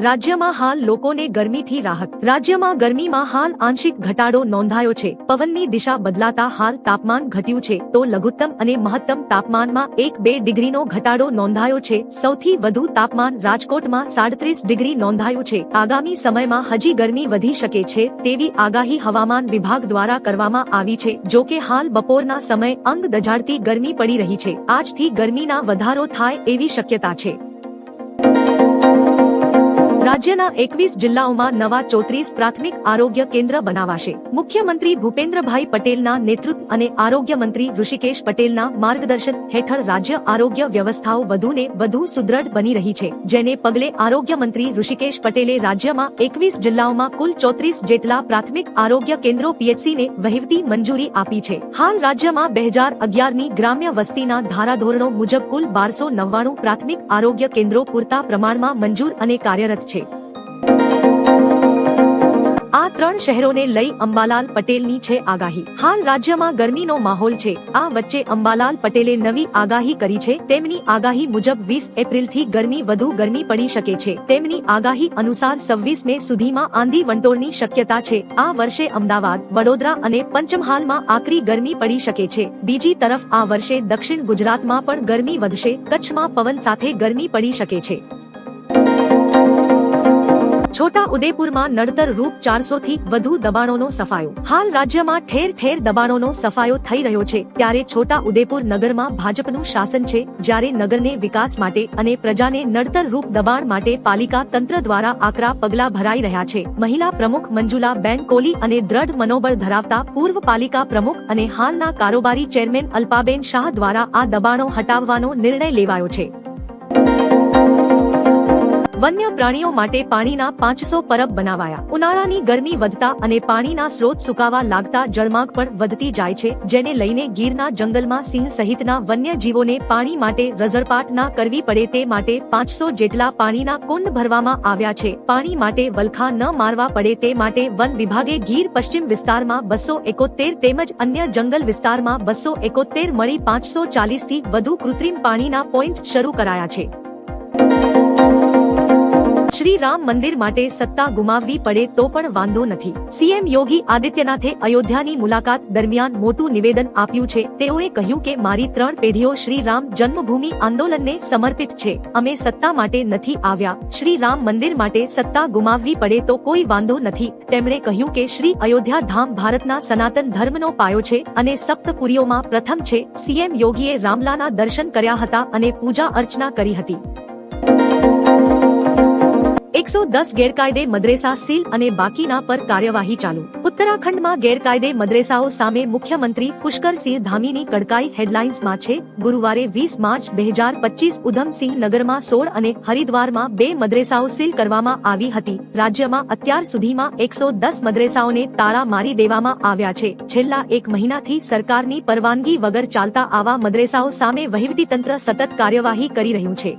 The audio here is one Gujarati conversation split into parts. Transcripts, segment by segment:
રાજ્યમાં હાલ લોકોને ગરમીથી રાહત. રાજ્યમાં ગરમીમાં હાલ આંશિક ઘટાડો નોંધાયો છે. પવનની દિશા બદલાતા હાલ તાપમાન ઘટ્યું છે. તો લઘુત્તમ અને મહત્તમ તાપમાનમાં એક બે ડિગ્રીનો ઘટાડો નોંધાયો છે. સૌથી વધુ તાપમાન રાજકોટમાં સાડત્રીસ ડિગ્રી નોંધાયું છે. આગામી સમયમાં હજી ગરમી વધી શકે છે તેવી આગાહી હવામાન વિભાગ દ્વારા કરવામાં આવી છે. જો કે હાલ બપોરના સમય અંગ દજાડતી ગરમી પડી રહી છે. આજથી ગરમીના વધારો થાય એવી શક્યતા છે. રાજ્યના એકવીસ જિલ્લાઓમાં નવા ચોત્રીસ પ્રાથમિક આરોગ્ય કેન્દ્ર બનાવાશે. મુખ્યમંત્રી ભૂપેન્દ્રભાઈ પટેલના નેતૃત્વ અને આરોગ્ય મંત્રી ઋષિકેશ પટેલના માર્ગદર્શન હેઠળ રાજ્ય આરોગ્ય વ્યવસ્થાઓ વધુને વધુ સુદ્રઢ બની રહી છે, જેને પગલે આરોગ્ય મંત્રી ઋષિકેશ પટેલે રાજ્યમાં એકવીસ જિલ્લાઓમાં કુલ ચોત્રીસ જેટલા પ્રાથમિક આરોગ્ય કેન્દ્રો પીએચસીને વહીવટી મંજૂરી આપી છે. હાલ રાજ્યમાં બે હજાર અગિયારની ગ્રામ્ય વસ્તીના ધારાધોરણો મુજબ કુલ બારસો નવ્વાણું પ્રાથમિક આરોગ્ય કેન્દ્રો પૂરતા પ્રમાણમાં મંજૂર અને કાર્યરત છે. આ ત્રણ શહેરોને લઈ અંબાલાલ પટેલની છે આગાહી. હાલ રાજ્યમાં ગરમીનો માહોલ છે. આ વચ્ચે અંબાલાલ પટેલે નવી આગાહી કરી છે. તેમની આગાહી મુજબ વીસ એપ્રિલથી ગરમી વધુ ગરમી પડી શકે છે. તેમની આગાહી અનુસાર સવ્વીસ મે સુધીમાં આંધી વંટોળની શક્યતા છે. આ વર્ષે અમદાવાદ, વડોદરા અને પંચમહાલમાં આકરી ગરમી પડી શકે છે. બીજી તરફ આ વર્ષે દક્ષિણ ગુજરાતમાં પણ ગરમી વધશે. કચ્છમાં પવન સાથે ગરમી પડી શકે છે. છોટા ઉદેપુરમાં નડતર રૂપ ચારસો થી વધુ દબાણોનો સફાયો. હાલ રાજ્યમાં ઠેર ઠેર દબાણોનો સફાયો થઈ રહ્યો છે. ત્યારે છોટા ઉદેપુર નગરમાં ભાજપનું શાસન છે. જ્યારે નગરને વિકાસ માટે અને પ્રજાને નડતર રૂપ દબાણ માટે પાલિકા તંત્ર દ્વારા આકરા પગલા ભરાઈ રહ્યા છે. મહિલા પ્રમુખ મંજુલા બેન કોલી અને દ્રઢ મનોબળ ધરાવતા પૂર્વ પાલિકા પ્રમુખ અને હાલના કારોબારી ચેરમેન અલ્પાબેન શાહ દ્વારા આ દબાણો હટાવવાનો નિર્ણય લેવાયો છે. વન્ય પ્રાણીઓ માટે પાણીના પાંચસો પરબ બનાવાયા. ઉનાળાની ગરમી વધતા અને પાણીના સ્ત્રોત સુકાવા લાગતા જળમાગ પણ વધતી જાય છે, જેને લઈને ગીરના જંગલમાં સિંહ સહિતના વન્ય જીવોને પાણી માટે રઝળપાટ ના કરવી પડે તે માટે પાંચસો જેટલા પાણીના કુંડ ભરવામાં આવ્યા છે. પાણી માટે વલખા ન મારવા પડે તે માટે વન વિભાગે ગીર પશ્ચિમ વિસ્તારમાં બસો એકોતેર તેમજ અન્ય જંગલ વિસ્તારમાં બસો એકોતેર મળી પાંચસો ચાલીસથી વધુ કૃત્રિમ પાણીના પોઈન્ટ શરૂ કરાયા છે. શ્રી રામ મંદિર માટે સત્તા ગુમાવવી પડે તો પણ વાંધો નથી. સીએમ યોગી આદિત્યનાથે અયોધ્યાની મુલાકાત દરમિયાન મોટું નિવેદન આપ્યું છે. તેઓએ કહ્યું કે મારી ત્રણ પેઢીઓ શ્રી રામ જન્મભૂમિ આંદોલનને સમર્પિત છે. અમે સત્તા માટે નથી આવ્યા. શ્રી રામ મંદિર માટે સત્તા ગુમાવવી પડે તો કોઈ વાંધો નથી. તેમણે કહ્યું કે શ્રી અયોધ્યા ધામ ભારતના સનાતન ધર્મનો પાયો છે અને સપ્તપુરીઓમાં પ્રથમ છે. સીએમ યોગીએ રામલાના દર્શન કર્યા હતા અને પૂજા અર્ચના કરી હતી. એકસો દસ ગેરકાયદે મદ્રેસા સીલ અને બાકીના પર કાર્યવાહી ચાલુ. ઉત્તરાખંડમાં ગેરકાયદે મદ્રેસાઓ સામે મુખ્યમંત્રી પુષ્કરસિંહ ધામીની કડકાઈ હેડલાઇન્સમાં છે. ગુરુવારે વીસ માર્ચ બે હજાર પચીસ ઉધમસિંહ નગરમાં સોળ અને હરિદ્વારમાં બે મદ્રેસાઓ સીલ કરવામાં આવી હતી. રાજ્યમાં અત્યાર સુધીમાં એકસો દસ મદ્રેસાઓને તાળા મારી દેવામાં આવ્યા છે. છેલ્લા એક મહિનાથી સરકારની પરવાનગી વગર ચાલતા આવા મદ્રેસાઓ સામે વહીવટીતંત્ર સતત કાર્યવાહી કરી રહ્યું છે.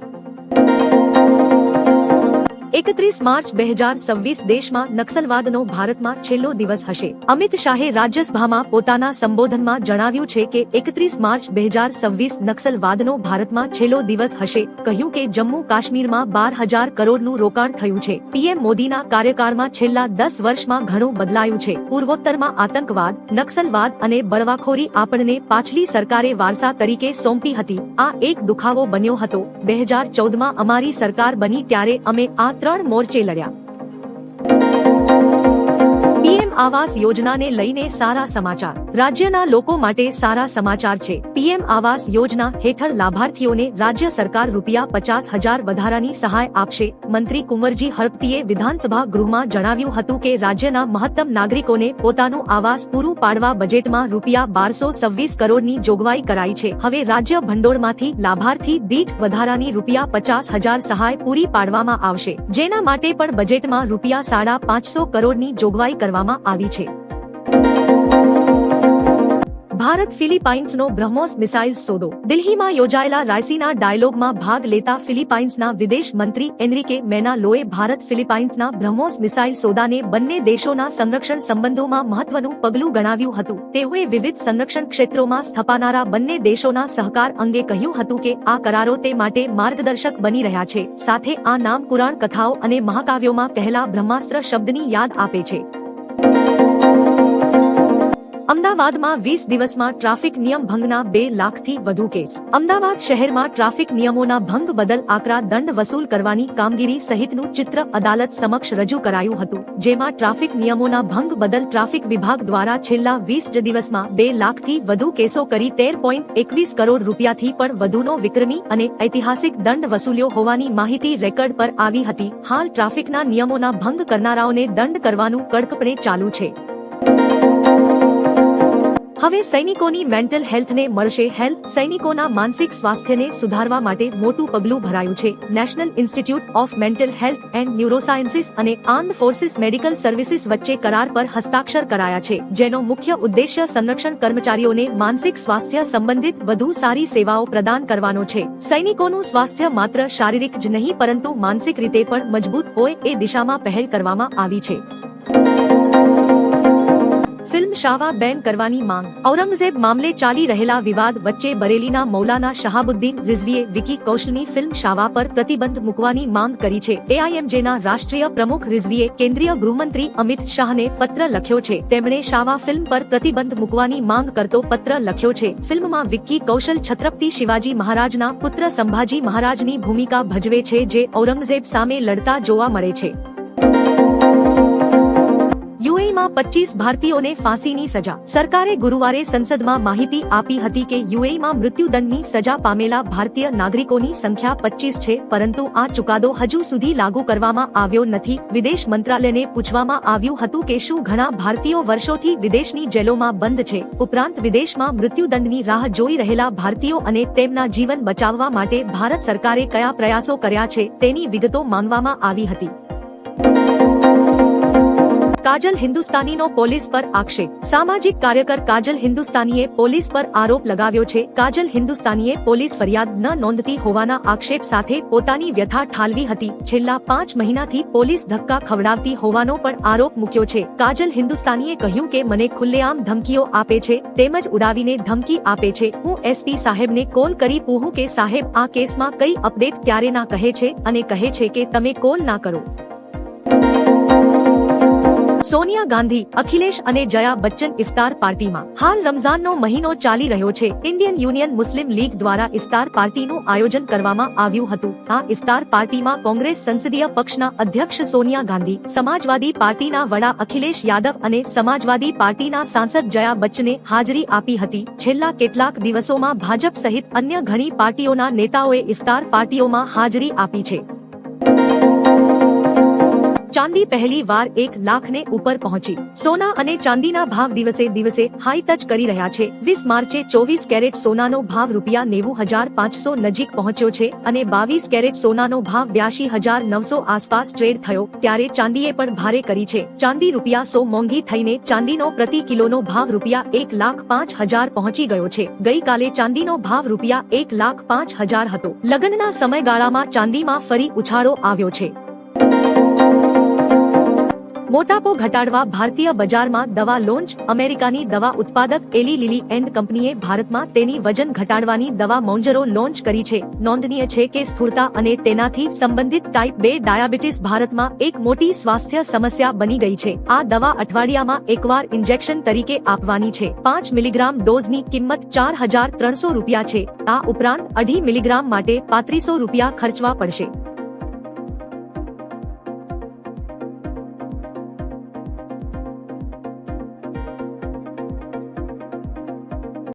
એકત્રીસ માર્ચ બે હજાર છવ્વીસ દેશમાં નક્સલવાદનો ભારતમાં છેલ્લો દિવસ હશે. અમિત શાહે રાજ્યસભામાં પોતાના સંબોધનમાં જણાવ્યું છે કે એકત્રીસ માર્ચ બે હજાર છવ્વીસ નક્સલવાદનો ભારતમાં છેલ્લો દિવસ હશે. કહ્યું કે જમ્મુ કાશ્મીરમાં બાર હજાર કરોડનું રોકાણ થયું છે. પીએમ મોદીના કાર્યકાળમાં છેલ્લા દસ વર્ષમાં ઘણું બદલાયું છે. પૂર્વોત્તરમાં આતંકવાદ, નક્સલવાદ અને બળવાખોરી આપણને પાછલી સરકારે વારસા તરીકે સોંપી હતી. આ એક દુખાવો બન્યો હતો. બે હજાર ચૌદમાં અમારી સરકાર બની ત્યારે અમે આ ત્રણ મોરચે લડ્યા. પીએમ આવાસ યોજનાને લઈને સારા સમાચાર. રાજ્યના લોકો માટે સારા સમાચાર છે. પીએમ આવાસ યોજના હેઠળ લાભાર્થીઓને રાજ્ય સરકાર રૂપિયા પચાસ હજાર વધારાની સહાય આપશે. મંત્રી કુંવરજી હળપતિએ વિધાનસભા ગૃહમાં જણાવ્યું હતું કે રાજ્યના મહત્તમ નાગરિકોને પોતાનું આવાસ પૂરું પાડવા બજેટમાં રૂપિયા બારસો છવ્વીસ કરોડની જોગવાઈ કરાઈ છે. હવે રાજ્ય ભંડોળમાંથી લાભાર્થી દીઠ વધારાની રૂપિયા પચાસ હજાર સહાય પૂરી પાડવામાં આવશે. જેના માટે પણ બજેટમાં રૂપિયા સાડા પાંચસો કરોડની જોગવાઈ કરવામાં આવી છે. ભારત ફિલિપાઇન્સનો બ્રહ્મોસ મિસાઇલ સોદો. દિલ્હીમાં યોજાયેલા રાયસીના ડાયલોગમાં ભાગ લેતા ફિલિપાઇન્સના વિદેશ મંત્રી એનરિકે મેનાલોએ ભારત ફિલિપાઇન્સના બ્રહ્મોસ મિસાઇલ સોદાને બંને દેશોના સંરક્ષણ સંબંધોમાં મહત્વનું પગલું ગણાવ્યું હતું. તેઓએ વિવિધ સંરક્ષણ ક્ષેત્રોમાં સ્થપાનારા બંને દેશોના સહકાર અંગે કહ્યું હતું કે આ કરારો તે માટે માર્ગદર્શક બની રહ્યા છે. સાથે આ નામ પુરાણ કથાઓ અને મહાકાવ્યોમાં કહેલા બ્રહ્માસ્ત્ર શબ્દની યાદ આપે છે. અમદાવાદમાં વીસ દિવસમાં ટ્રાફિક નિયમ ભંગના બે લાખથી વધુ કેસ. અમદાવાદ શહેરમાં ટ્રાફિક નિયમોના ભંગ બદલ આકરા દંડ વસૂલ કરવાની કામગીરી સહિતનું ચિત્ર અદાલત સમક્ષ રજૂ કરાયું હતું, જેમાં ટ્રાફિક નિયમોના ભંગ બદલ ટ્રાફિક વિભાગ દ્વારા છેલ્લા વીસ દિવસમાં બે લાખથી વધુ કેસો કરી તેર પોઈન્ટ એકવીસ કરોડ રૂપિયાથી પણ વધુનો વિક્રમી અને ઐતિહાસિક દંડ વસૂલ્યો હોવાની માહિતી રેકર્ડ પર આવી હતી. હાલ ટ્રાફિકના નિયમોના ભંગ કરનારાઓને દંડ કરવાનું કડકપણે ચાલુ છે. હવે સૈનિકોની મેન્ટલ હેલ્થને મળશે હેલ્થ સૈનિકોના માનસિક સ્વાસ્થ્યને સુધારવા માટે મોટું પગલું ભરાયું છે. National Institute of Mental Health and Neurosciences અને આર્મ્ડ ફોર્સિસ મેડિકલ સર્વિસીસ વચ્ચે કરાર પર હસ્તાક્ષર કરાયા છે, જેનો મુખ્ય ઉદ્દેશ્ય સંરક્ષણ કર્મચારીઓને માનસિક સ્વાસ્થ્ય સંબંધિત વધુ સારી સેવાઓ પ્રદાન કરવાનો છે. સૈનિકોનું સ્વાસ્થ્ય માત્ર શારીરિક જ નહીં, પરંતુ માનસિક રીતે પણ મજબૂત હોય એ દિશામાં પહેલ કરવામાં આવી છે. ફિલ્મ શાવા બેન કરવાની માંગ. ઔરંગઝેબ મામલે ચાલી રહેલા વિવાદ વચ્ચે બરેલીના મૌલાના શહાબુદ્દીન રિઝવીએ વિકી કૌશલની ફિલ્મ શાવા પર પ્રતિબંધ મૂકવાની માંગ કરી છે. એઆઈએમજેના રાષ્ટ્રીય પ્રમુખ રિઝવીએ કેન્દ્રીય ગૃહમંત્રી અમિત શાહને પત્ર લખ્યો છે. તેમણે શાવા ફિલ્મ પર પ્રતિબંધ મૂકવાની માંગ કરતો પત્ર લખ્યો છે. ફિલ્મમાં વિક્કી કૌશલ છત્રપતિ શિવાજી મહારાજના પુત્ર સંભાજી મહારાજની ભૂમિકા ભજવે છે જે ઔરંગઝેબ સામે લડતા જોવા મળે છે. યુએઈમાં પચીસ ભારતીયોને ફાંસીની સજા. સરકારે ગુરુવારે સંસદમાં માહિતી આપી હતી કે યુએઈમાં મૃત્યુદંડની સજા પામેલા ભારતીય નાગરિકોની સંખ્યા પચીસ છે, પરંતુ આ ચુકાદો હજુ સુધી લાગુ કરવામાં આવ્યો નથી. વિદેશ મંત્રાલયને પૂછવામાં આવ્યું હતું કે શું ઘણા ભારતીયો વર્ષોથી વિદેશની જેલોમાં બંધ છે. ઉપરાંત વિદેશમાં મૃત્યુદંડની રાહ જોઈ રહેલા ભારતીયો અને તેમના જીવન બચાવવા માટે ભારત સરકારે કયા પ્રયાસો કર્યા છે તેની વિગતો માંગવામાં આવી હતી. કાજલ હિન્દુસ્તાનીનો પોલીસ પર આક્ષેપ. સામાજિક કાર્યકર કાજલ હિન્દુસ્તાનીએ પોલીસ પર આરોપ લગાવ્યો છે. કાજલ હિન્દુસ્તાનીએ પોલીસ ફરિયાદ ન નોંધતી હોવાના આક્ષેપ સાથે પોતાની વ્યથા ઠાલવી હતી. છેલ્લા પાંચ મહિનાથી પોલીસ ધક્કા ખવડાવતી હોવાનો પણ આરોપ મૂક્યો છે. કાજલ હિન્દુસ્તાનીએ કહ્યું કે, મને ખુલ્લેઆમ ધમકીઓ આપે છે, તેમજ ઉડાવીને ધમકી આપે છે. હું એસપી સાહેબને કોલ કરી પૂહું કે સાહેબ આ કેસમાં કઈ અપડેટ ત્યારે ના કહે છે અને કહે છે કે, તમે કોલ ના કરો. સોનિયા ગાંધી, અખિલેશ અને જયા બચ્ચન ઇફતાર પાર્ટીમાં. હાલ રમઝાનનો મહિનો ચાલી રહ્યો છે. ઇન્ડિયન યુનિયન મુસ્લિમ લીગ દ્વારા ઇફતાર પાર્ટીનું આયોજન કરવામાં આવ્યું હતું. આ ઇફતાર પાર્ટીમાં કોંગ્રેસ સંસદીય પક્ષના અધ્યક્ષ સોનિયા ગાંધી, સમાજવાદી પાર્ટીના વડા અખિલેશ યાદવ અને સમાજવાદી પાર્ટીના સાંસદ જયા બચ્ચને હાજરી આપી હતી. છેલ્લા કેટલાક દિવસોમાં ભાજપ સહિત અન્ય ઘણી પાર્ટીઓના નેતાઓએ ઇફતાર પાર્ટીઓમાં હાજરી આપી છે. ચાંદી પહેલી વાર એક લાખને ઉપર પહોંચી. સોના અને ચાંદીના ભાવ દિવસે દિવસે હાઈ ટચ કરી રહ્યા છે. વીસ માર્ચે ચોવીસ કેરેટ સોનાનો ભાવ રૂપિયા નેવું હજાર પાંચસો નજીક પહોંચ્યો છે અને બાવીસ કેરેટ સોનાનો ભાવ બ્યાસી હજાર નવસો આસપાસ ટ્રેડ થયો, ત્યારે ચાંદીએ પણ ભારે કરી છે. ચાંદી રૂપિયા સો મોંઘી થઈને ચાંદીનો પ્રતિ કિલોનો ભાવ રૂપિયા એક લાખ પાંચ હજાર પહોંચી ગયો છે. ગઈકાલે ચાંદીનો ભાવ રૂપિયા એક લાખ પાંચ હજાર હતો. લગ્નના સમયગાળામાં ચાંદીમાં ફરી ઉછાળો આવ્યો છે. મોટાપો ઘટાડવા ભારતીય બજારમાં દવા લોન્ચ, અમેરિકાની દવા ઉત્પાદક એલી લીલી એન્ડ કંપનીએ ભારતમાં તેની વજન ઘટાડવાની દવા મોન્જરો લોન્ચ કરી છે. નોંધનીય છે કે સ્થૂળતા અને તેનાથી સંબંધિત ટાઈપ બે ડાયાબિટીસ ભારતમાં એક મોટી સ્વાસ્થ્ય સમસ્યા બની ગઈ છે. આ દવા અઠવાડિયામાં એકવાર ઇન્જેક્શન તરીકે આપવાની છે. પાંચ મિલીગ્રામ ડોઝની કિંમત ચાર હજાર ત્રણસો રૂપિયા છે. આ ઉપરાંત અઢી મિલીગ્રામ માટે પાંત્રીસો રૂપિયા ખર્ચવા પડશે.